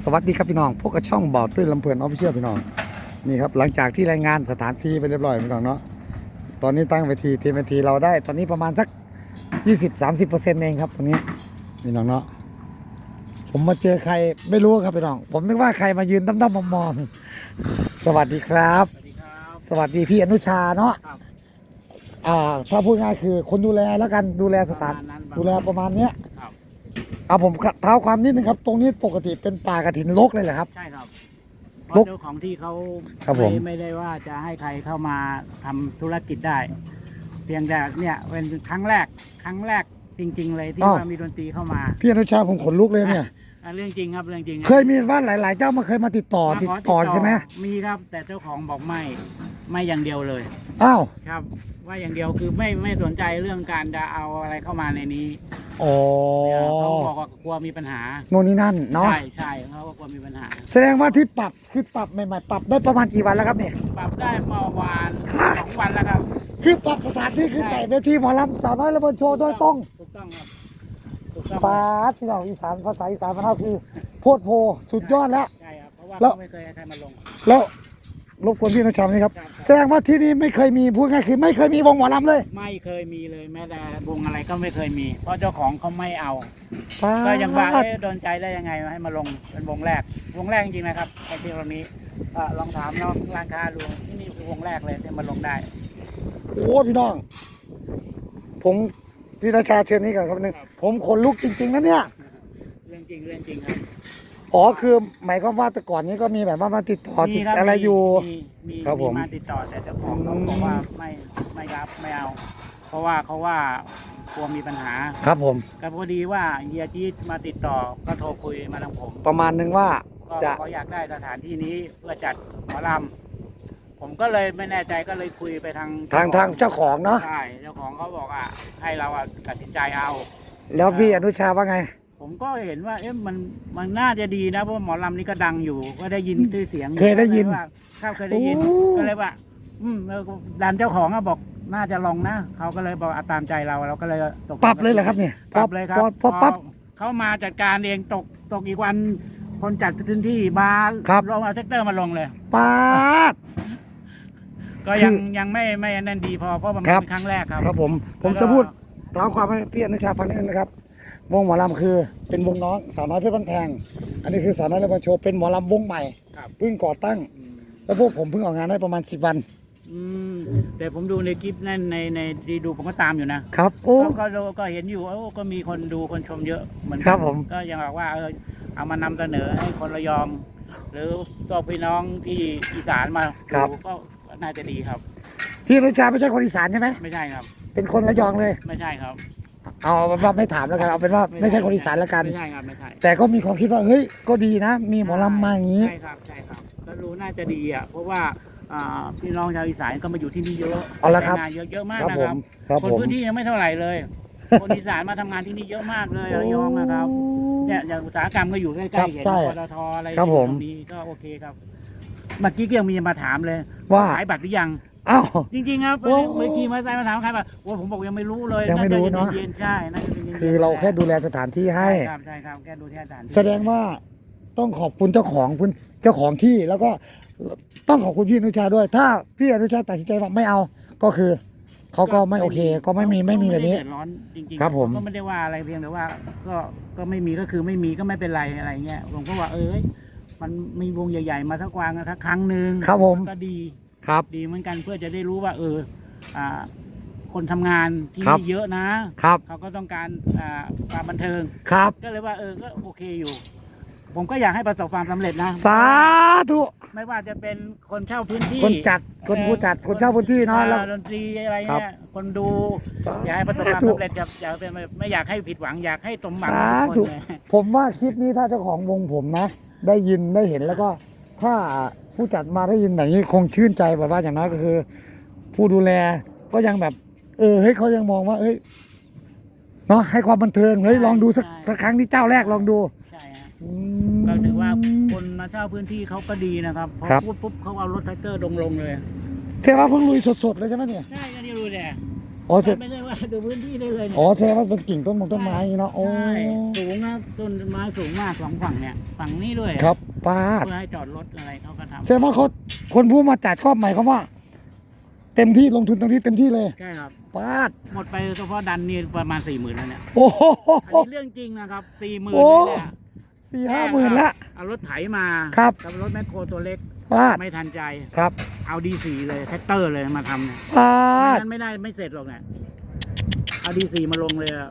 สวัสดีครับพี่น้อง พวกกระช่องบอดด้วยลำเพลินออฟฟิเชียลพี่น้อง นี่ครับหลังจากที่รายงานสถานที่ไปเรียบร้อยพี่น้องเนาะ ตอนนี้ตั้งเวทีทีมเวทีเราได้ตอนนี้ประมาณสัก 20-30%เองครับตรงนี้พี่น้องเนาะ ผมมาเจอใครไม่รู้ครับพี่น้อง ผมนึกว่าใครมายืนตั้มๆมองๆสวัสดีครับ สวัสดีครับ สวัสดีพี่อนุชาเนาะครับ อ่าถ้าพูดง่ายคือคนดูแลแล้วกันดูแลสถานประมาณนั้น ดูแลประมาณเนี้ยครับ เอาผมเท้าความนิดนึงครับ ตรงนี้ปกติเป็นป่ากระถินรกเลยเหรอครับ ใช่ครับเพลุราะกเจ้าของที่เขาครับผม ไม่ไม่ได้ว่าจะให้ใครเข้ามาทำธุรกิจได้ เพียงแต่เนี่ยเป็นครั้งแรก ครั้งแรกจริง ๆ เลยที่ว่ามีดนตรีเข้ามาพี่อนุชาผมขนลุกเลยเนี่ย อะเรื่องจริงครับเรื่องจริงเคยมีบ้านหลายๆ เจ้ามาเคยมาติดต่อมาติดขต่อใช่ไหมมีครับ แต่เจ้าของบอกไม่ไม่อย่างเดียวเลยอ้าวครับ ว่าอย่างเดียวคือไม่ไม่สนใจเรื่องการจะเอาอะไรเข้ามาในนี้อ๋อเขาบอกว่า กลัวมีปัญหาโน่นนี่นั่นเนาะใช่ใช่เขาก็กลัวมีปัญหา แสดงว่าที่ปรับคือปรับใหม่ๆปรับได้ประมาณกี่วันแล้วครับเนี่ย ปรับได้เมื่อวานสองวันแล้วครับคือปรับสถานที่คือใส่เวทีหมอลำสาวน้อยระเบิดโชว์โดยตรงถูกต้องครับถูกต้องปาดที่เราอีสานภาษาอีสานมันเท่าคือโพดโพสุดยอดแล้ว ใช่ครับเพราะว่าแล้ว เขาไม่เคยให้ใครมาลงแล้ว รบกวนพี่อนุชานี่ครับครับแสดงว่าที่นี่ไม่เคยมีพูดง่ายคือไม่เคยมีวงหมอลำเลยไม่เคยมีเลยแม้แต่วงอะไรก็ไม่เคยมี เพราะเจ้าของเขาไม่เอาปาดก็ยังว่าเอ๊ะโดนใจได้ยังไงให้มาลงเป็นวงแรก วงแรกจริงๆนะครับไอ้ที่ตรงนี้เอ่อลองถามน้องร้านค้าดูที่นี่คือวงแรกเลยที่มาลงได้ โอ้พี่น้อง ผมพี่ราชาเชิญนี้ก่อนครับนึงครับผมขนลุกจริงๆนะเนี่ย เรื่องจริงเรื่องจริงครับ อ๋อคือหมายความว่าแต่ก่อนนี้ก็มีแบบว่ามาติดต่อติดมีครับอะไรอยู่ มีมีครับผม มาติดต่อแต่เจ้าของเขาอืมบอกว่าไม่ไม่รับไม่เอา เพราะว่าเขาว่ากลัวมีปัญหาครับผม ก็พอดีว่าเฮียจี๊ดมาติดต่อก็โทรคุยมาทางผมประมาณนึงว่าก็จะ เขาอยากได้สถานที่นี้เพื่อจัดหมอลำผมก็เลยไม่แน่ใจก็เลยคุยไปทางทางทางเจ้าของเนาะใช่เจ้าของเขาบอกอะให้เราอะตัดสินใจเอา แล้วพี่อนุชาว่าไง ผมก็เห็นว่า เอ๊ะมันมันน่าจะดีนะเพราะว่าหมอลำนี่ก็ดังอยู่ ก็ได้ยินชื่อเสียงอเคยได้ยินก็เลว่าครับเคยได้ยินโอ้ ก็เลยว่า อืมแล้วก็ดันเจ้าของอะบอกน่าจะลองนะเขาก็งบอกเอาตามใจเราเราก็เลยตกปรับเลยเหรอครับเนี่ยปรับเลยครับพอพอปั๊บ เขามาจัดการเองตกตกอีกวัน คนจัดพื้นที่มาครับ ลงเอาเซกเตอร์มาลงเลยปาดก็ยังคือยังไม่ไม่นั่นดีพอเพราะมันครับ เป็นครั้งแรกครับ ครับผม ผมแล้วก็จะพูดเท้าความให้พี่อนุชาฟังนิดนึงนะครับ วงหมอลำคือเป็นวงน้องสาวน้อยเพชรบ้านแพง อันนี้คือสาวน้อยระเบิดโชว์เป็นหมอลำวงใหม่ครับ เพิ่งก่อตั้งอืมแล้วพวกผมเพิ่งออกงานได้ประมาณ 10 วันอืมแต่ผมดูในคลิปนั่นในในดีดูผมก็ตามอยู่นะครับโอ้ ก็ก็ดูก็เห็นอยู่โอ้ก็มีคนดูคนชมเยอะเหมือนกัครับผม ก็ยังบอกว่าเออเอามานำเสนอให้คนระยอง หรือตัวพี่น้องที่อีสานมาดูก็ก็น่าจะดีครับ พี่อนุชาไม่ใช่คนอีสานใช่ไหมไม่ใช่ครับ เป็นคนระยองเลย ไม่ใช่ครับ เอาเป็นว่าไม่ถามแล้วกันเอาเป็นว่าไม่ใช่คนอีสานแล้วกัน ไม่ใช่ครับไม่ใช่แต่ก็มีความคิดว่าเฮ้ยก็ดีนะ มีหมอลำมาอย่างนี้ ใช่ครับใช่ครับก็รู้น่าจะดีอะเพราะว่าอ่าพี่น้องชาวอีสานก็มาอยู่ที่นี่เยอะเอาละครับแต่งานเยอะเยอะมากครับนะผคมรับครับคนผมพื้นที่ยังไม่เท่าไหร่เลย คนอีสานมาทำงานที่นี่เยอะมากเลยระยองนะครับ เนี่ยอย่างอุตสาหกรรมก็อยู่ใกครัล้บๆเห็นใช่ปตทอะไรครับผมตรงนี้ก็โอเคครับ เมื่อกี้ก็ยังมีมาถามเลยว่า ขายบัตรหรือยัง อ้าว จริงๆครับโอ้เมื่อกี้มาใส่มาถามขายบัตรโอ้ผมบอกยังไม่รู้เลยยังไม่รู้เนอะจย็ๆใช่น่าจะเป็นย็นๆคือเราแค่ดูแลสถานที่ให้ ใช่ครับใช่ครับแค่ดูที่อาจารย์แสดงว่าต้องขอบคุณเจ้าของคุณเจ้าของที่แล้วก็ต้องขอบคุณพี่อนุชาด้วย ถ้าพี่อนุชาตัดสินใจว่าไม่เอาก็คือเขาก็ไม่โอเค ก็ไม่มีไม่มีแบบนี้ ก็ไได้เดือดร้อนจริงๆครับผม ก็ไม่ได้ว่าอะไรเพียงแต่ว่าก็ก็ไม่มีก็คือไม่มีก็ไม่เป็นไรอะไรเงี้ยผมก็ว่าเอ้ยมันมีวงใหญ่ ๆ มาสักวางสักครั้งหนึ่งครับผม ก็ดี ครับ ดีเหมือนกันเพื่อจะได้รู้ว่า เอออ่าคนทำงานที่ครับ นี่เยอะนะ ครับ เขาก็ต้องการอ่าความบันเทิง ครับ ก็เลยว่าเออก็โอเคอยู่ ผมก็อยากให้ประสบความสำเร็จนะสาธุ ไม่ว่าจะเป็นคนเช่าพื้นที่คนจัด คนผู้จัด คนเช่าพื้นที่เนาะแล้ว อ่ดนตรีอะไรครับเงี้ยคนดู สาอยากให้ประสบความธุ สำเร็จครับอยากเป็นไม่อยากให้ผิดหวังอยากให้สมหวังสาทุกธุ คนเลยผมว่าคลิปนี้ถ้าเจ้าของวงผมนะ ได้ยินได้เห็นแล้วก็ถ้า ผู้จัดมาได้ยินแบบนี้คงชื่นใจแบบว่าอย่างน้อยก็คือ ผู้ดูแลก็ยังแบบ เออเฮ้ยเขายังมองว่า เอ้ยเนาะให้ความบันเทิงเฮ้ยลองดูสักสักครั้งที่เจ้าแรกลองดูใช่ฮะอืม ก็ถือว่าคนมาเช่าพื้นที่เขาก็ดีนะครับพอครับ พูดปุ๊บเขาเอารถแท็กเตอร์ลงลงเลยเสียว่าเพิ่งลุยสดๆเลยใช่ไหมเนี่ยใช่ก็นี่รู้แหละอ๋อเสร็จไม่ได้ว่าดูพื้นที่ได้เลยเนี่ยอ๋อแสดงว่าเป็นกิ่งต้นมงต้นไม้อย่างงี้เนาะโอ้ใช่สูงนะต้นไม้สูงมากสองฝั่งเนี่ยฝั่งนี้ด้วยครับ ป้าดเพื่อให้จอดรถอะไรเขาก็ทแสดงว่าเขาคนผู้มาจัดก็หมายความว่า เต็มที่ลงทุนตรงนี้เต็มที่เลยำใช่ครับป้าดหมดไปเฉพาะดันนี่ประมาณสี่หมื่นแล้วเนี่ยโอ้โห อันนี้เรื่องจริงนะครับสี่หมื่นโอ้เลยเนี่ยสี่ห้าหมื่นละ เอารถไถมาครับ กับรถแมคโครตัวเล็กป้าดไม่ทันใจ ครับเอาดีสีเลยแท็กเตอร์เลยมาทำเนี่ยป้าดนั้นไม่ได้ไม่เสร็จหรอกเนี่ยเอาดีสีมาลงเลยอะ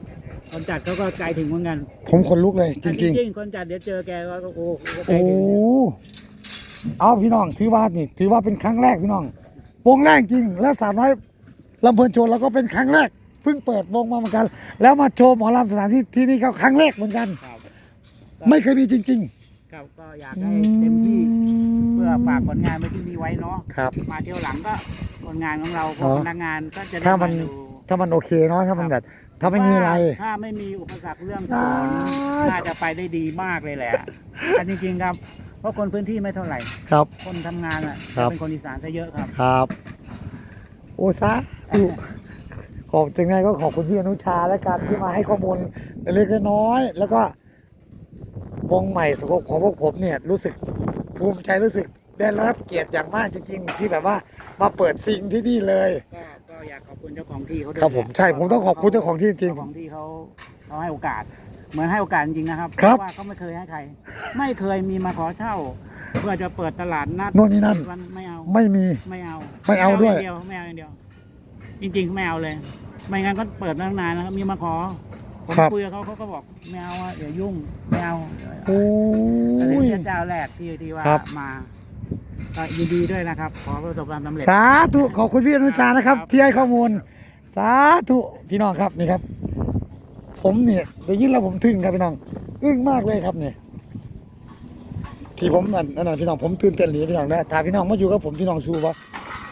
คนจัดเขาก็ใจถึงเหมือนกันผมขนลุกเลยจอันริงจริง ๆ คนจัดเดี๋ยวเจอแกก็โอ้โหๆ ใจโอ้ ถึงเอาพี่น้องถือว่านี่ถือว่าเป็นครั้งแรกพี่น้อง วงแรกจริง และสามน้อยลำเพลินโชว์เราก็เป็นครั้งแรกเพิ่งเปิดวงมาเหมือนกัน แล้วมาโชว์หมอลำสถานที่ที่นี่ก็ครั้งแรกเหมือนกัน ครับไม่เคยมีจริงครับก็อยากๆให้เต็มที่เพื่อฝากผลงานไว้ที่นี่ไว้เนาะครับ มาเที่ยวหลังก็ผลงานของเราพอ๋วอกพนักงานก็จะได้ถ้ามันดู ถ้ามันโอเคเนาะถ้ามันแบบ ถ้าไม่มีอะไร ถ้าไม่มีอุปสรรคเรื่องฝสานธุ น่าจะไปได้ดีมากเลยแหละอันจริงๆครับ เพราะคนพื้นที่ไม่เท่าไหร่ ครับ คนทำงานอะครับเป็นคนอีสานซะเยอะครับ ครับ โอ้ซาธุขอบจังไงก็ขอบคุณพี่อนุชาและกันที่มาให้ข้อมูลเล็กๆน้อยๆแล้วก็วงใหม่สกของพวกผมเนี่ยรู้สึกภูมิใจรู้สึกได้รับเกียรติอย่างมากจริง ๆ ที่แบบว่ามาเปิดซิงที่นี่เลยก็ก็ อยากขอบคุณเจ้าของที่เขาด้วยครับผมใช่ผมต้องขอบคุณเจ้าของที่จริง เจ้าของที่เขาเขาให้โอกาส เหมือนให้โอกาสจริงๆนะครับครับ เพาะว่าเขาไม่เคยให้ใคร ไม่เคยมีมาขอเช่า เพื่อจะเปิดตลาดนัดโน่นนี่นั่น วันไม่เอา ไม่มี ไม่เอาไม่เอาด้วย งเดียวไม่เอาอย่างเดียว จริงๆไม่เอาเลย ไม่งั้นก็เปิดมาตั้งนานนะครับมีมาขอผมครับคุยกับเขาเขาก็บอกไม่เอาอะเดี๋ยวยุ่งไม่เอาโอ้แต่ถึงยเจ้าแรกที่ที่ว่าครับ มา ก็ยินดีด้วยนะครับ ขอประสบความสำเร็จ สาธุขอบคุณพี่อนุชานะครับครับ ที่ให้ข้อมูล สาธุพี่น้องครับนี่ครับ ผมเนี่ยได้ยินแล้วผมทึ่งครับพี่น้องอึ้งมากเลยครับเนี่ยที่ผมนั่นนั่นนะพี่น้องผมตื่นเต้นหลีพี่น้องนะถ้าพี่น้องมาอยู่กับผมพี่น้องชูว่า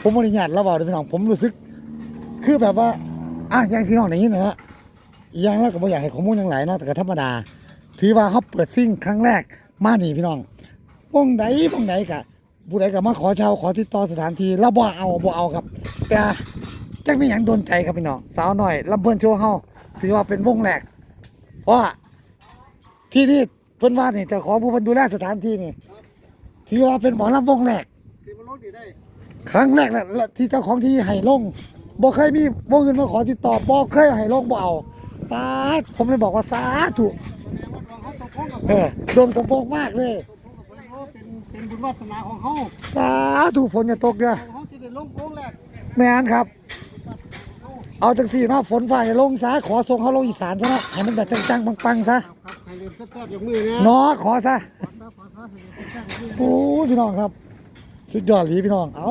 ผมอนุญาตแล้วเปล่าเด้อพี่น้องผมรู้สึก คือแบบว่าอะอย่างพี่น้องอย่างนี้นะฮะอีกอย่างแล้วก็ไม่อยากให้ข้อมูลอย่างหลายเนาะแต่ก็ธรรมดา ถือว่าเขาเปิดซิ่งครั้งแรกมานี่พี่น้องวงใดวงใดกะ ผู้ใดก็มาขอเช่าขอติดต่อสถานที่แล้วบ่เอาบ่เอาครับ แต่จักมีหยังโดนใจครับพี่น้องสาวหน่อยลำเพิ่นโชว์เฮาถือว่าเป็นวงแรกเพราะว่าที่นี่เพิ่นว่านี่เจ้าของผู้เพิ่นดูแลสถานที่นี่ถือว่าเป็นหมอลำวงแรกที่มันลดดีได้ครั้งแรกแหละที่เจ้าของที่ให้ลงบ่เคยมีวงเงินมาขอติดต่อบ่เคยให้ลงบ่เอาป้าดผมเลยบอกว่าสาธุแสดงว่าดวงเขาตกพงกับเออดวงสมพงษ์มากเลย วาสนาของเขาสาธุฝนจะตกเด้อเขาจะได้ลงโค้งแรกแม่นครับ เอาจังสี่เนาะฝนฝ่ายลงซะขอส่งเขาลงอีสานซะเนาะให้มันแบบจังๆปังๆซะครับครับใครเรียนแซ่บๆยกมือนะเนาะขอซะขอท้าขอท้าให้เรียนแซ่บๆยกมือโอ้ยพี่น้องครับ สุดยอดหลีพี่น้องเอา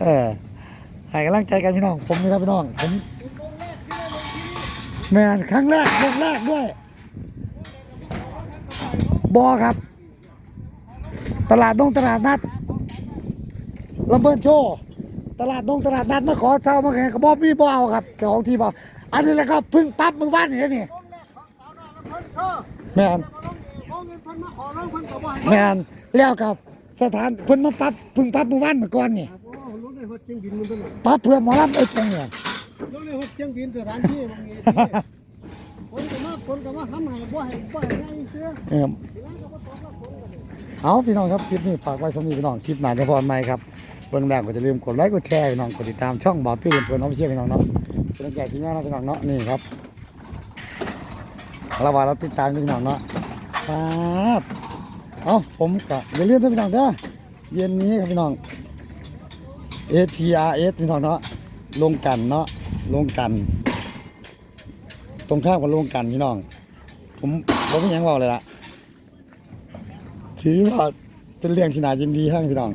เออให้กำลังใจกันพี่น้อง ผมนี่ครับพี่น้องผมแมนครั้งแรกวงแรกด้วย บอครับ ตลาดดงตลาดนัดลำเบินโชว์ตลาดดงตลาดนัดมาขอเช่ามาแข่งกับบอมีบอเอาครับเจ้าของที่บออันนี้แหละครับเพึ่งปั๊บมือว่านนี่นี่โค้งแรกของสาวน้อยแล้วเพิ่นเออแมนแล้วก็ลงดีโค้งเงินเพิ่นมาขอร้องเพิ่นก็บ่ให้แมนแล้วกับสถานเพิ่นมาปั๊บเพึ่งปั๊บมือว่านเมื่อก่อนนี่ครับโอ้ลงในหัวเชียงบินมันเป็นหยังปั๊บเพื่อหมอลำไอ้ตรงเนี่ยลงในหัวเชียงบินสถานที่บางที คนก็มาคนก็มาทำให้บ่ให้บ่ให้ง่ายเชื่อเออทีนั้นก็บ่ตกละคนก็ได้เอาพี่น้องครับคลิปนี้ฝากไว้สำหรับพี่น้องคลิปหนาจะพรไหมครับเบื้องแรกก็จะลืมกดไลค์กดแชร์พี่น้องกดติดตามช่องบ่าวตื้อเพื่อนน้องเชื่อพี่น้องเนาะเป็นกำลังใจที่งานนะพี่น้องเนาะนี่ครับระหว่างเราติดตามพี่น้องเนาะครับเอาผมก็อย่าลืมนะพี่น้องเด้อเย็นนี้ครับพี่น้อง APRS พี่น้องเนาะลงกันเนาะลงกัน ตรงข้ามกับลงกันพี่น้อง ผมผมไม่ยังเว่าเลยละถือว่าเป็นเรื่องที่น่ายินดีให้พี่น้อง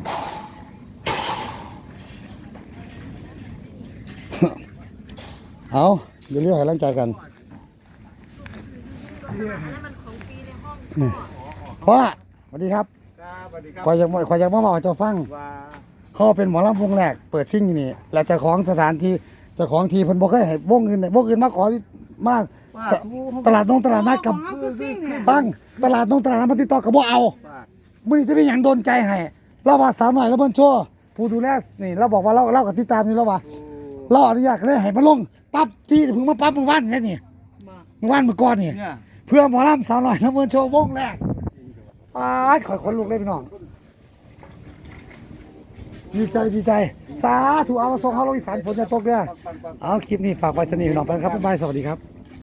เอาเดี๋ยวเรื่องให้ร่างใจกันพ่อสวัสดีครับครับสวัสดีครับคอยอยากมาคอยอยากมาบอกให้เจ้าฟังว่าเขาเป็นหมอลำวงแรกเปิดซิ่งอยู่นี่ แล้วเจ้าของสถานที่เจ้าของทีเพิ่นบ่เคยให้วงอื่นเนี่ยวงอื่นมาขอที่ มาตตลาดนงตลาดนัดกับปังตลาดนงตลาดนัดมาติดต่อกับบ่เอามื้อนี้จะมีหยังโดนใจให้เราว่าสาวหน่อยแล้วเพิ่นโชว์ผู้ดูแลนี่เราบอกว่าเราเรากับติดตามนี่เราว่า เราอนุญาตเลยให้มาลงปั๊บที่เพิ่งมาปั๊บเมื่อวานนี่นี่มาเมื่อวานเมื่อก่อนนี่ เนี่ยเพื่อหมอลำสาวหน่อยน้ำมันโชว์วงแรกอ้ายข่อยคนลุกเลยพี่น้อง ดีใจดีใจ สาธุเอามาส่งเขาลงอีสานฝนจะตกเด้อเอาคลิปนี้ฝากไว้สนิทหน่อยไปนะครับบ๊ายบายสวัสดีครับ